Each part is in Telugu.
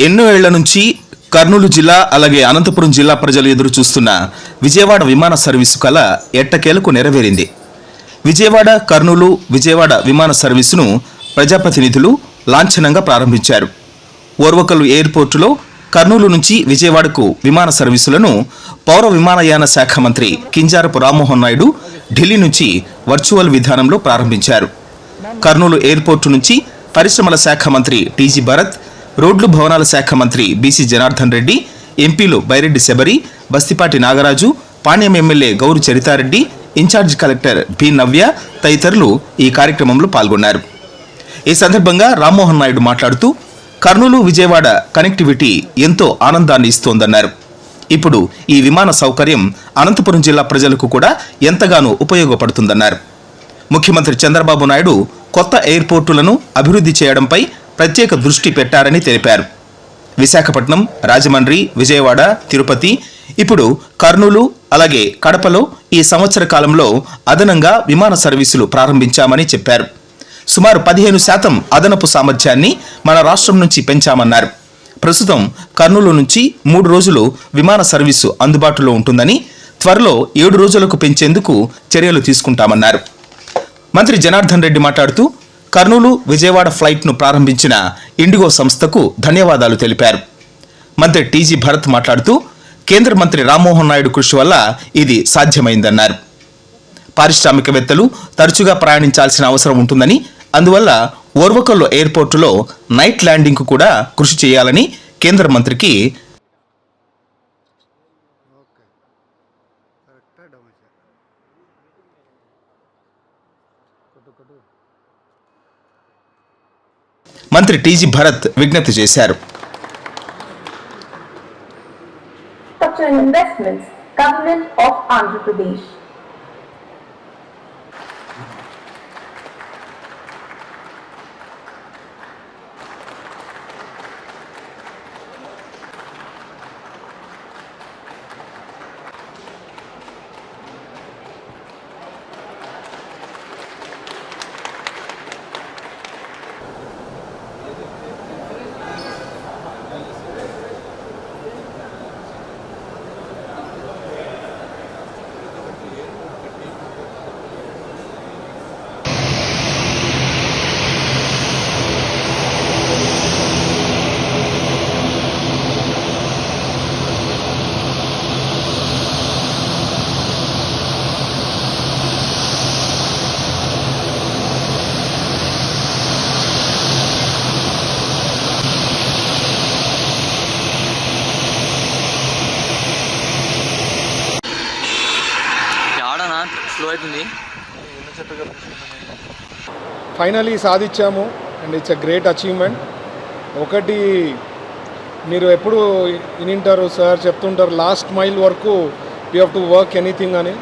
ఎన్నో ఏళ్ళ నుంచి కర్నూలు జిల్లా అలాగే అనంతపురం జిల్లా ప్రజలు ఎదురు చూస్తున్న విజయవాడ విమాన సర్వీసు కల ఎట్టకేలకు నెరవేరింది. విజయవాడ కర్నూలు విజయవాడ విమాన సర్వీసును ప్రజాప్రతినిధులు లాంఛనంగా ప్రారంభించారు. ఓర్వకల్లు ఎయిర్పోర్టులో కర్నూలు నుంచి విజయవాడకు విమాన సర్వీసులను పౌర విమానయాన శాఖ మంత్రి కింజారపు రామ్మోహన్ నాయుడు ఢిల్లీ నుంచి వర్చువల్ విధానంలో ప్రారంభించారు. కర్నూలు ఎయిర్పోర్టు నుంచి పరిశ్రమల శాఖ మంత్రి టీజీ భరత్ రోడ్లు భవనాల శాఖ మంత్రి బీసీ జనార్దన్ రెడ్డి ఎంపీలు Byreddy Shabari Bastipati Nagaraju Panyam MLA Gouru Charitha Reddy in-charge collector B. Navya తదితరులు ఈ కార్యక్రమంలో పాల్గొన్నారు. ఈ సందర్భంగా రామ్మోహన్ నాయుడు మాట్లాడుతూ కర్నూలు విజయవాడ కనెక్టివిటీ ఎంతో ఆనందాన్ని ఇస్తోందన్నారు. ఇప్పుడు ఈ విమాన సౌకర్యం అనంతపురం జిల్లా ప్రజలకు కూడా ఎంతగానో ఉపయోగపడుతుందన్నారు. ముఖ్యమంత్రి చంద్రబాబు నాయుడు కొత్త ఎయిర్పోర్టులను అభివృద్ధి చేయడంపై ప్రత్యేక దృష్టి పెట్టారని తెలిపారు. విశాఖపట్నం రాజమండ్రి విజయవాడ తిరుపతి ఇప్పుడు కర్నూలు అలాగే కడపలో ఈ సంవత్సర కాలంలో అదనంగా విమాన సర్వీసులు ప్రారంభించామని చెప్పారు. సుమారు పదిహేను శాతం అదనపు సామర్థ్యాన్ని మన రాష్ట్రం నుంచి పెంచామన్నారు. ప్రస్తుతం కర్నూలు నుంచి మూడు రోజులు విమాన సర్వీసు అందుబాటులో ఉంటుందని త్వరలో ఏడు రోజులకు పెంచేందుకు చర్యలు తీసుకుంటామన్నారు. మంత్రి జనార్దన్ రెడ్డి మాట్లాడుతూ కర్నూలు విజయవాడ ఫ్లైట్ను ప్రారంభించిన ఇండిగో సంస్థకు ధన్యవాదాలు తెలిపారు. మంత్రి టీజీ భరత్ మాట్లాడుతూ కేంద్ర మంత్రి రామ్మోహన్ నాయుడు కృషి వల్ల ఇది సాధ్యమైందన్నారు. పారిశ్రామికవేత్తలు తరచుగా ప్రయాణించాల్సిన అవసరం ఉంటుందని అందువల్ల ఓర్వకల్లో ఎయిర్పోర్టులో నైట్ ల్యాండింగ్కు కూడా కృషి చేయాలని కేంద్ర మంత్రికి కొట్టు కొట్టు మంత్రి టీజీ భరత్ విజ్ఞప్తి చేశారు Infrastructure Investments, Government of Andhra Pradesh. జరుగుతుంది. Finally సాధించాము. And it's a great achievement ఒకటి మీరు ఎప్పుడు వినింటారు సార్ చెప్తుంటారు లాస్ట్ మైల్ వరకు you have to work anything అని.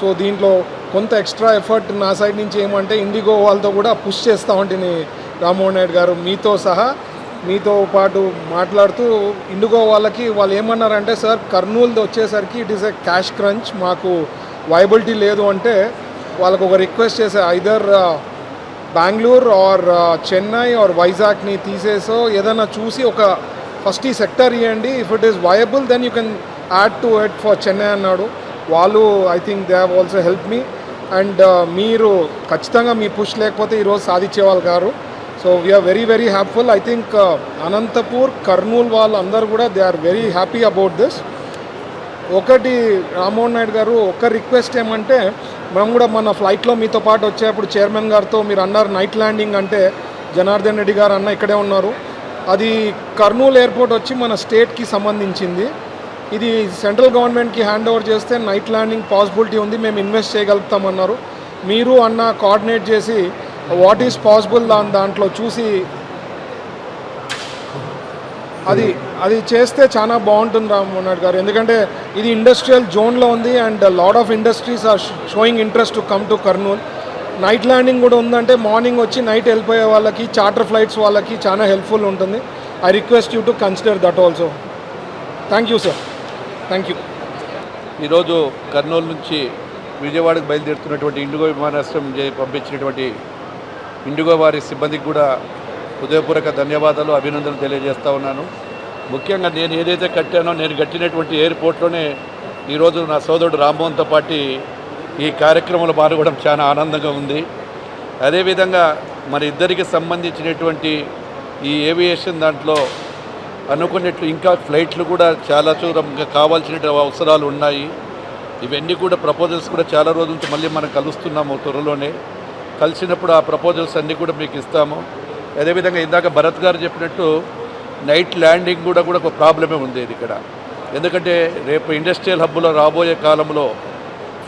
సో దీంట్లో కొంత ఎక్స్ట్రా ఎఫర్ట్ నా సైడ్ నుంచి ఏమంటే ఇండిగో వాళ్ళతో కూడా పుష్ చేస్తా ఉంటుంది రామ్మోహన్ నాయుడు గారు మీతో సహా మీతో పాటు మాట్లాడుతూ ఇండిగో వాళ్ళకి వాళ్ళు ఏమన్నారంటే సార్ కర్నూలుది వచ్చేసరికి it is a cash crunch మాకు వైబిలిటీ లేదు అంటే వాళ్ళకు ఒక రిక్వెస్ట్ చేసే either Bengaluru or Chennai or వైజాగ్ని తీసేసో ఏదైనా చూసి ఒక ఫస్ట్ ఈ సెక్టర్ ఇవ్వండి if it is viable then you can add to head for Chennai అన్నాడు. వాళ్ళు I think they have also help me and మీరు ఖచ్చితంగా మీ పుష్ లేకపోతే ఈరోజు సాధించేవాళ్ళు గారు so we are very very hopeful I think Anantapur Kurnool వాళ్ళు కూడా they are very happy about this ఒకటి రామ్మోహన్ నాయుడు గారు ఒక రిక్వెస్ట్ ఏమంటే మనం కూడా మన ఫ్లైట్లో మీతో పాటు వచ్చేప్పుడు చైర్మన్ గారితో మీరు అన్నారు నైట్ ల్యాండింగ్ అంటే జనార్దన్ రెడ్డి గారు అన్న ఇక్కడే ఉన్నారు. అది కర్నూలు ఎయిర్పోర్ట్ వచ్చి మన స్టేట్కి సంబంధించింది. ఇది సెంట్రల్ గవర్నమెంట్కి హ్యాండ్ ఓవర్ చేస్తే నైట్ ల్యాండింగ్ పాసిబిలిటీ ఉంది. మేము ఇన్వెస్ట్ చేయగలుగుతామన్నారు. మీరు అన్న కోఆర్డినేట్ చేసి వాట్ ఈస్ పాసిబుల్ దాని దాంట్లో చూసి అది అది చేస్తే చాలా బాగుంటుంది రామ్మోహన్ గారు. ఎందుకంటే ఇది ఇండస్ట్రియల్ జోన్లో ఉంది and lot of industries are showing interest to come to Kurnool night landing కూడా ఉందంటే మార్నింగ్ వచ్చి నైట్ వెళ్ళిపోయే వాళ్ళకి చార్టర్ ఫ్లైట్స్ వాళ్ళకి చాలా హెల్ప్ఫుల్ ఉంటుంది. I request you to consider that also thank you sir thank you ఈరోజు కర్నూలు నుంచి విజయవాడకు బయలుదేరుతున్నటువంటి ఇండిగో విమానాశ్రయం పంపించినటువంటి ఇండిగో వారి సిబ్బందికి కూడా హృదయపూర్వక ధన్యవాదాలు అభినందనలు తెలియజేస్తూ ఉన్నాను. ముఖ్యంగా నేను ఏదైతే కట్టానో నేను కట్టినటువంటి ఎయిర్పోర్ట్లోనే ఈరోజు నా సోదరుడు రామ్మోహన్తో పాటు ఈ కార్యక్రమంలో పాల్గొనడం చాలా ఆనందంగా ఉంది. అదేవిధంగా మన ఇద్దరికి సంబంధించినటువంటి ఈ ఏవియేషన్ దాంట్లో అనుకున్నట్లు ఇంకా ఫ్లైట్లు కూడా చాలా చూరంగా కావాల్సిన అవసరాలు ఉన్నాయి. ఇవన్నీ కూడా ప్రపోజల్స్ కూడా చాలా రోజుల నుంచి మళ్ళీ మనం కలుస్తున్నాము త్వరలోనే. కలిసినప్పుడు ఆ ప్రపోజల్స్ అన్నీ కూడా మీకు ఇస్తాము. అదేవిధంగా ఇందాక భరత్ గారు చెప్పినట్టు నైట్ ల్యాండింగ్ కూడా కూడా ఒక ప్రాబ్లమే ఉంది ఇది ఇక్కడ. ఎందుకంటే రేపు ఇండస్ట్రియల్ హబ్లో రాబోయే కాలంలో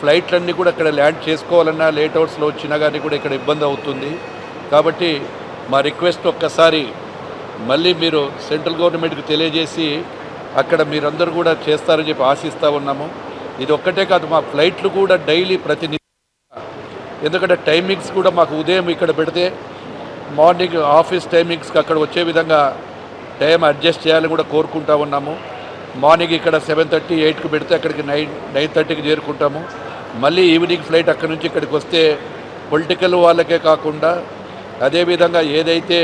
ఫ్లైట్లన్నీ కూడా ఇక్కడ ల్యాండ్ చేసుకోవాలన్నా లేట్ అవుట్స్లో వచ్చినా కానీ కూడా ఇక్కడ ఇబ్బంది అవుతుంది. కాబట్టి మా రిక్వెస్ట్ ఒక్కసారి మళ్ళీ మీరు సెంట్రల్ గవర్నమెంట్కి తెలియజేసి అక్కడ మీరందరూ కూడా చేస్తారని చెప్పి ఆశిస్తూ ఉన్నాము. ఇది ఒక్కటే కాదు మా ఫ్లైట్లు కూడా డైలీ ప్రతినిధి ఎందుకంటే టైమింగ్స్ కూడా మాకు ఉదయం ఇక్కడ పెడితే మార్నింగ్ ఆఫీస్ టైమింగ్స్కి అక్కడ వచ్చే విధంగా టైం అడ్జస్ట్ చేయాలని కూడా కోరుకుంటా ఉన్నాము. మార్నింగ్ ఇక్కడ సెవెన్ థర్టీ ఎయిట్కి పెడితే అక్కడికి నైన్ నైన్ థర్టీకి చేరుకుంటాము. మళ్ళీ ఈవినింగ్ ఫ్లైట్ అక్కడి నుంచి ఇక్కడికి వస్తే పొలిటికల్ వాళ్ళకే కాకుండా అదేవిధంగా ఏదైతే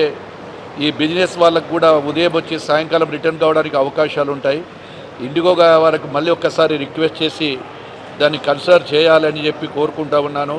ఈ బిజినెస్ వాళ్ళకు కూడా ఉదయం వచ్చి సాయంకాలం రిటర్న్ కావడానికి అవకాశాలు ఉంటాయి. ఇండిగోగా వారికి మళ్ళీ ఒక్కసారి రిక్వెస్ట్ చేసి దాన్ని కన్సిడర్ చేయాలని చెప్పి కోరుకుంటా ఉన్నాను.